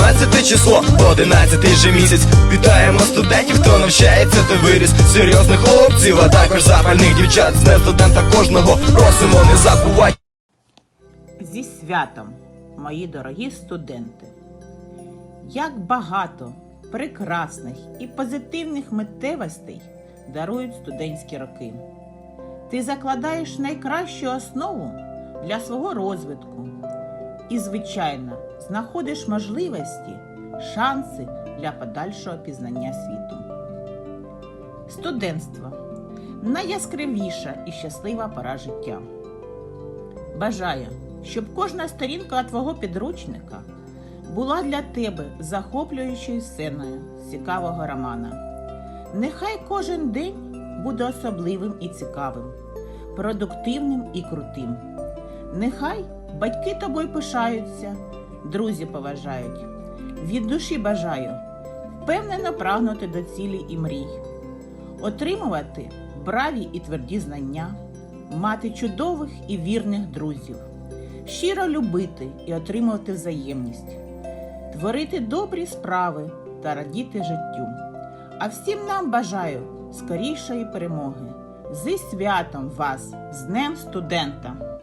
17 число, 11 же місяць. Вітаємо студентів, хто навчається та виріс. Серйозних хлопців, а також запальних дівчат. З студента кожного просимо не забувай. Зі святом, мої дорогі студенти! Як багато прекрасних і позитивних миттєвостей дарують студентські роки. Ти закладаєш найкращу основу для свого розвитку і, звичайно, знаходиш можливості, шанси для подальшого пізнання світу. Студентство найяскравіша і щаслива пора життя. Бажаю, щоб кожна сторінка твого підручника була для тебе захоплюючою сценою цікавого романа. Нехай кожен день буде особливим і цікавим, продуктивним і крутим. Нехай батьки тобою пишаються, друзі поважають. Від душі бажаю впевнено прагнути до цілі і мрій, отримувати браві і тверді знання, мати чудових і вірних друзів, щиро любити і отримувати взаємність, творити добрі справи та радіти життю. А всім нам бажаю скорішої перемоги. Зі святом вас, з Днем студента!